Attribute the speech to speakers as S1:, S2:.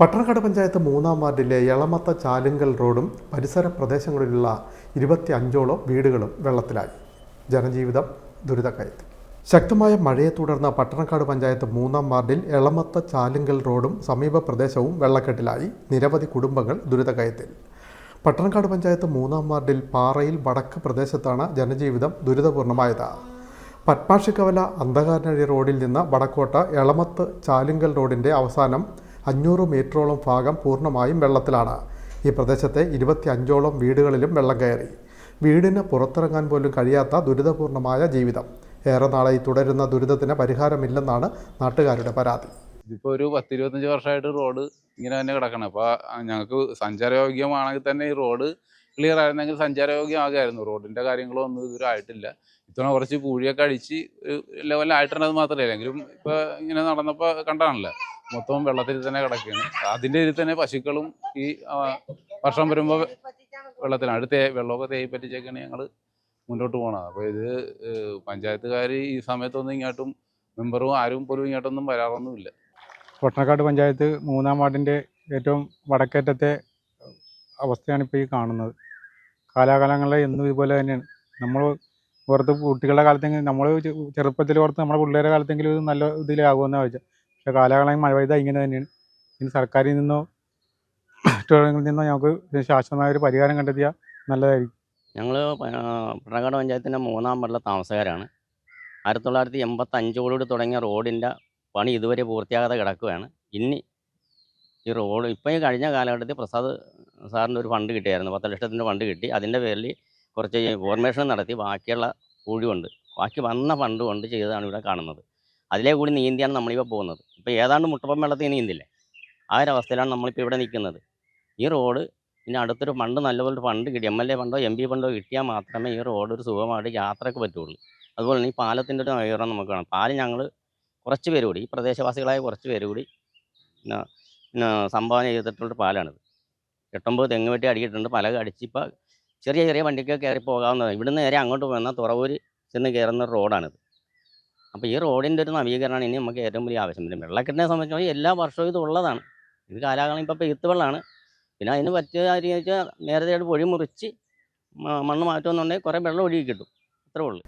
S1: പട്ടണക്കാട് പഞ്ചായത്ത് മൂന്നാം വാർഡിലെ എളമത്ത ചാലുങ്കൽ റോഡും പരിസര പ്രദേശങ്ങളിലുള്ള ഇരുപത്തി അഞ്ചോളം വീടുകളും വെള്ളത്തിലായി. ജനജീവിതം ദുരിതക്കയത്തി ശക്തമായ മഴയെ തുടർന്ന് പട്ടണക്കാട് പഞ്ചായത്ത് മൂന്നാം വാർഡിൽ എളമത്ത ചാലുങ്കൽ റോഡും സമീപ പ്രദേശവും വെള്ളക്കെട്ടിലായി. നിരവധി കുടുംബങ്ങൾ ദുരിതക്കയത്തിൽ പട്ടണക്കാട് പഞ്ചായത്ത് മൂന്നാം വാർഡിൽ പാറയിൽ വടക്ക് പ്രദേശത്താണ് ജനജീവിതം ദുരിതപൂർണമായത്. പത്മാഷിക്കവല അന്ധകാരനഴി റോഡിൽ നിന്ന് വടക്കോട്ട് എളമത്ത് ചാലുങ്കൽ റോഡിന്റെ അവസാനം അഞ്ഞൂറ് മീറ്ററോളം ഭാഗം പൂർണമായും വെള്ളത്തിലാണ്. ഈ പ്രദേശത്തെ ഇരുപത്തി അഞ്ചോളം വീടുകളിലും വെള്ളം കയറി. വീടിന് പുറത്തിറങ്ങാൻ പോലും കഴിയാത്ത ദുരിതപൂർണമായ ജീവിതം. ഏറെ നാളായി തുടരുന്ന ദുരിതത്തിന് പരിഹാരമില്ലെന്നാണ് നാട്ടുകാരുടെ പരാതി.
S2: ഇതിപ്പോൾ ഒരു പത്തിരുപത്തഞ്ച് വർഷമായിട്ട് റോഡ് ഇങ്ങനെ തന്നെ കിടക്കണം. അപ്പോൾ ഞങ്ങൾക്ക് സഞ്ചാരയോഗ്യമാണെങ്കിൽ തന്നെ ഈ റോഡ് ക്ലിയർ ആയിരുന്നെങ്കിൽ സഞ്ചാരയോഗ്യമാകായിരുന്നു റോഡിന്റെ കാര്യങ്ങളോ ഒന്നും ഇതുവരെ ആയിട്ടില്ല. ഇത്തവണ കുറച്ച് പൂഴിയൊക്കെ അടിച്ച് ലെവലായിട്ടുണ്ടെന്ന് മാത്രമല്ല എങ്കിലും ഇപ്പോൾ ഇങ്ങനെ നടന്നപ്പോൾ കണ്ടാണല്ലോ. മൊത്തം വെള്ളത്തിൽ തന്നെ കിടക്കുകയാണ്. അതിന്റെ ഇതിൽ തന്നെ പശുക്കളും ഈ വർഷം വരുമ്പോൾ വെള്ളത്തിലാണ്. അടുത്ത വെള്ളമൊക്കെ തേയി പറ്റിച്ചൊക്കെയാണ് ഞങ്ങൾ മുന്നോട്ട് പോകണത് അപ്പോൾ ഇത് പഞ്ചായത്തുകാർ ഈ സമയത്തൊന്നും ഇങ്ങോട്ടും മെമ്പറും ആരും പോലും ഇങ്ങോട്ടൊന്നും വരാറൊന്നുമില്ല.
S3: പൊട്ടണക്കാട് പഞ്ചായത്ത് മൂന്നാം വാർഡിന്റെ ഏറ്റവും വടക്കേറ്റത്തെ അവസ്ഥയാണ് ഇപ്പോൾ ഈ കാണുന്നത്. കാലാകാലങ്ങളിൽ എന്നും ഇതുപോലെ തന്നെയാണ്. നമ്മൾ ഓർത്ത് കുട്ടികളുടെ കാലത്തെങ്കിലും നമ്മൾ ചെറുപ്പത്തിൽ ഓർത്ത് നമ്മുടെ പിള്ളേരുടെ കാലത്തെങ്കിലും ഇത് നല്ല ഇതിലാകുമെന്നാണ് വെച്ചാൽ പക്ഷേ കാലാകാലം മഴ പെയ്താൽ ഇങ്ങനെ തന്നെയാണ്. ഇനി സർക്കാരിൽ നിന്നോ മറ്റുള്ളവരിൽ നിന്നോ ഞങ്ങൾക്ക് ശാശ്വതമായ ഒരു പരിഹാരം കണ്ടെത്തിയാൽ നല്ലതായിരിക്കും.
S4: ഞങ്ങൾ പട്ടണക്കാട് പഞ്ചായത്തിന്റെ മൂന്നാം വാർഡിലെ താമസക്കാരാണ്. ആയിരത്തി തൊള്ളായിരത്തി എൺപത്തഞ്ചോടുകൂടി തുടങ്ങിയ റോഡിന്റെ പണി ഇതുവരെ പൂർത്തിയാകാതെ കിടക്കുകയാണ്. ഇനി ഈ റോഡ് ഇപ്പം ഈ കഴിഞ്ഞ കാലഘട്ടത്തിൽ പ്രസാദ് സാറിന്റെ ഒരു ഫണ്ട് കിട്ടിയായിരുന്നു. പത്ത് ലക്ഷത്തിന്റെ ഫണ്ട് കിട്ടി. അതിന്റെ പേരിൽ കുറച്ച് ഫോർമേഷൻ നടത്തി ബാക്കിയുള്ള കൂടി കൊണ്ട് ബാക്കി വന്ന ഫണ്ട് കൊണ്ട് ചെയ്തതാണ് ഇവിടെ കാണുന്നത്. അതിലേ കൂടി നീന്തിയാണ് നമ്മളിപ്പോൾ പോകുന്നത്. ഇപ്പോൾ ഏതാണ്ട് മുട്ടപ്പം വെള്ളത്തിൽ നീന്തില്ലേ? ആ ഒരു അവസ്ഥയിലാണ് നമ്മളിപ്പോൾ ഇവിടെ നിൽക്കുന്നത്. ഈ റോഡ് ഇനി അടുത്തൊരു ഫണ്ട് നല്ലപോലെ ഫണ്ട് കിട്ടി. എം എൽ എ ഫണ്ടോ എം പി ഫണ്ടോ കിട്ടിയാൽ മാത്രമേ ഈ റോഡ് ഒരു സുഖമായിട്ട് യാത്രയ്ക്ക് പറ്റുള്ളൂ. അതുപോലെ തന്നെ ഈ പാലത്തിന്റെ ഒരു ഉയരം നമുക്ക് വേണം പാലം ഞങ്ങൾ കുറച്ച് പേര് കൂടി ഈ പ്രദേശവാസികളായ കുറച്ച് പേര് കൂടി സംഭാവന ചെയ്തിട്ടുള്ള പാലാണിത്. എട്ടൊമ്പത് തെങ്ങ് വെട്ടി അടിയിട്ടുണ്ട്. പല അടിച്ചിപ്പോൾ ചെറിയ ചെറിയ വണ്ടിക്ക് കയറി പോകാവുന്നതാണ്. ഇവിടുന്ന് നേരെ അങ്ങോട്ട് പോകുന്ന തുറവൂര് ചെന്ന് കയറുന്ന റോഡാണിത്. അപ്പോൾ ഈ റോഡിന്റെ ഒരു നവീകരണമാണ് ഇനി നമുക്ക് ഏറ്റവും വലിയ ആവശ്യം. വരും വെള്ളക്കെട്ടിനെ സംബന്ധിച്ച് എല്ലാ വർഷവും ഇത് ഉള്ളതാണ്. ഇത് കാലാകാലം ഇപ്പോൾ പെയ്ത്ത് വെള്ളമാണ്. പിന്നെ അതിന് പറ്റിയ കാര്യം വെച്ചാൽ നേരത്തെ പൊഴി മുറിച്ച് മണ്ണ് മാറ്റുമെന്നുണ്ടെങ്കിൽ കുറേ വെള്ളം ഒഴുകി കിട്ടും. അത്രേ ഉള്ളൂ.